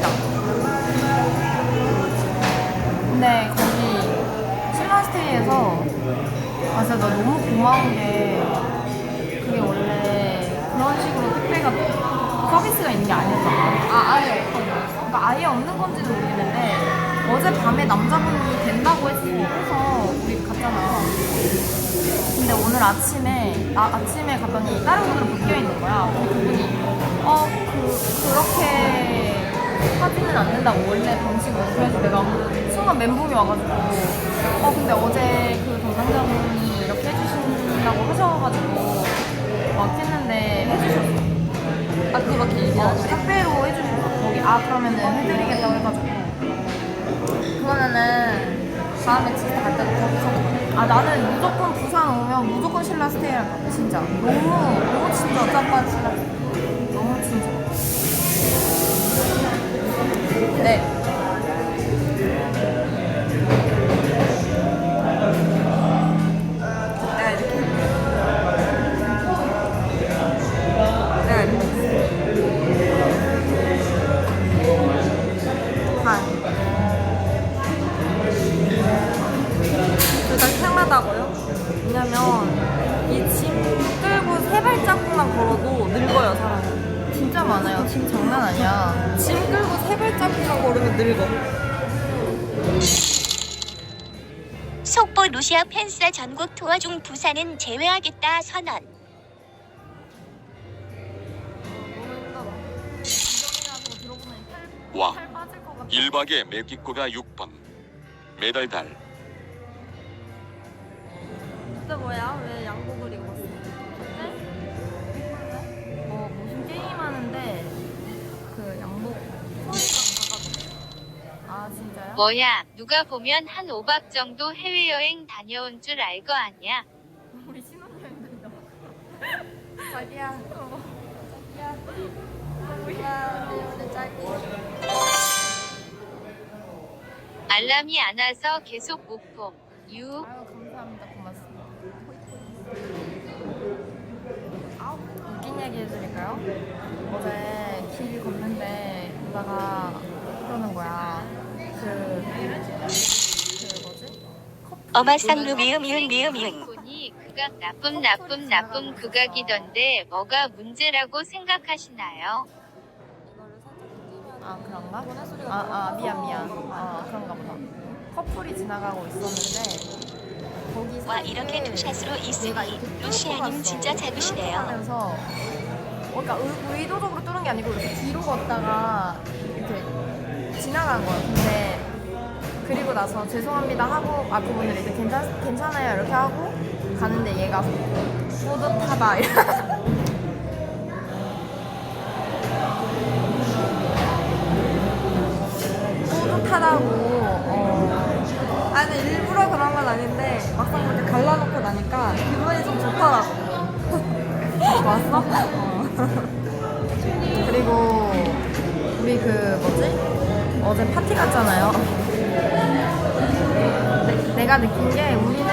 시장. 근데 거기 신라스테이에서 아 진짜 나 너무 고마운 게 그게 원래 그런 식으로 택배가 서비스가 있는 게 아니었잖아. 아 아예 그러니까 아예 없는 건지도 모르겠는데 어제 밤에 남자분이 된다고 했, 해서 우리 갔잖아. 근데 오늘 아침에 아, 아침에 갔더니 다른 분들은 묶여 있는 거야. 근데 그분이 어 그 그렇게 하지는 않는다고 원래 방식으로 그래서 내가 순간 멘붕이 와가지고 어 근데 어제 그 담당자분이 이렇게 해주신다고 하셔가지고 막 했는데 해주셨어. 아 그거밖에 얘기 안 해. 택배로 해주셨어. 거기 아 그러면은 해드리겠다고 해가지고 그러면은 다음에 진짜 갈 때도 아 나는 무조건 부산 오면 무조건 신라 스테이 할 거야 진짜 너무 너무 친절 짬반 신라 너무 친절 네. 내 진짜 많아요 짐 장난 아니야 짐 끌고 세 발자국만 걸으면 늙어 속보 루시아 팬싸 전국 투어 중 부산은 제외하겠다 선언. 와, 팔 빠질 것 같아 1박에 맵기코가 6번. 매달 달. 그때 뭐야? 왜 양복 뭐야, 누가 보면 한 5박 정도 해외여행 다녀온 줄 알 거 아니야. 우리 신혼여행. 자기야. 어. 자기야. 자기야. 오늘. 알람이 안 와서 계속 못 봄. 유. 아유 감사합니다. 고맙습니다. 웃긴 얘기 해드릴까요? 어제 길 걷는데 오다가 그러는 거야. 그, 그? 커피 어마상루 미음 미음 이응. 콘이 극악 나쁨 나쁨 나쁨 극악이던데 뭐가 문제라고 생각하시나요? 아 그런가? 아, 아 미안 미안 아 그런가 보다 커플이 지나가고 있었는데 거기 와 이렇게 투샷으로 뚫고 루시아님. 진짜 작으시네요. 가면서 어, 그러니까 의, 의도적으로 뚫은 게 아니고 이렇게 뒤로 걷다가 이렇게 지나간 거야 근데 그리고 나서 죄송합니다 하고 아 그분들이 이제 괜찮, 괜찮아요 이렇게 하고 가는데 얘가 뿌듯하다. 뿌듯하다고 어. 아니 일부러 그런 건 아닌데 막상 그렇게 갈라놓고 나니까 기분이 좀 좋더라고 왔어? 어. 그리고 우리 그 뭐지? 어제 파티 갔잖아요 내, 내가 느낀 게 우리는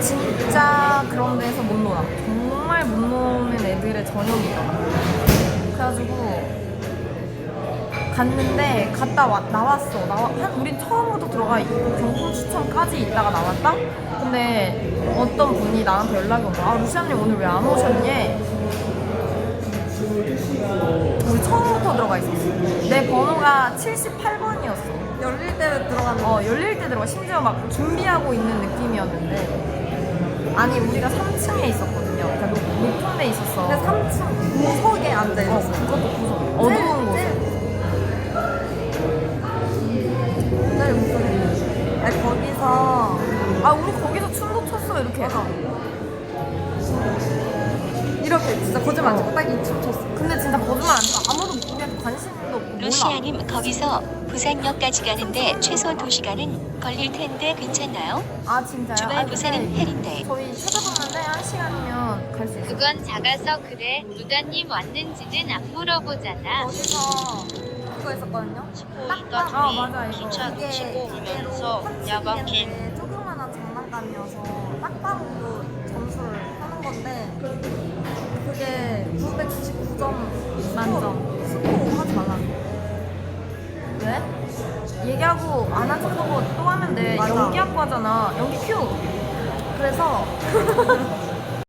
진짜 그런 데서 못 놀아 정말 못 노는 애들의 전형이더라 그래가지고 갔는데 갔다 와, 나왔어. 나와, 한, 우린 처음부터 들어가 있고 경품 추첨까지 있다가 나왔다? 근데 어떤 분이 나한테 연락이 온 거야. 아, 루시아님 오늘 왜 안 오셨니? 우리 처음부터 들어가 있었어. 내 번호가 78번이었어. 열릴 때 들어가는 어, 열릴 때 들어가. 심지어 막 준비하고 있는 느낌이었는데. 아니, 우리가 3층에 있었거든요. 그러니까 높, 높은 데 있었어. 근데 3층 구석에 앉아 있었어. 어, 그것도 구석. 어두운 곳에. 옛날에 무슨 아니 거기서 아 우리 거기서 춤도 췄어 이렇게 이렇게 진짜 거짓말 안 치고 딱 이춤 췄어 근데 진짜 거짓말 안 치고 아무도 우리한테 관심도 없고 몰라 루시아님 거기서 부산역까지 가는데 최소 2시간은 걸릴 텐데 괜찮나요? 아 진짜요? 주말 아니, 부산은 근데 헬인데. 저희 찾아봤는데 한 시간이면 갈 수 있어 그건 작아서 그래. 루다님 왔는지는 안 물어보잖아. 거기서 그거 있었거든요 있다 아 맞아 이거 기차 놓치고 오면서 이대로 야간길 한층인데 조그만한 장난감이어서 딱방으로 점수를 하는 건데 그게 999점 만점. 스코어 하잖아. 왜? 얘기하고 안 한 척하고 또 하면 돼. 맞아. 연기학과잖아. 연기 큐. 그래서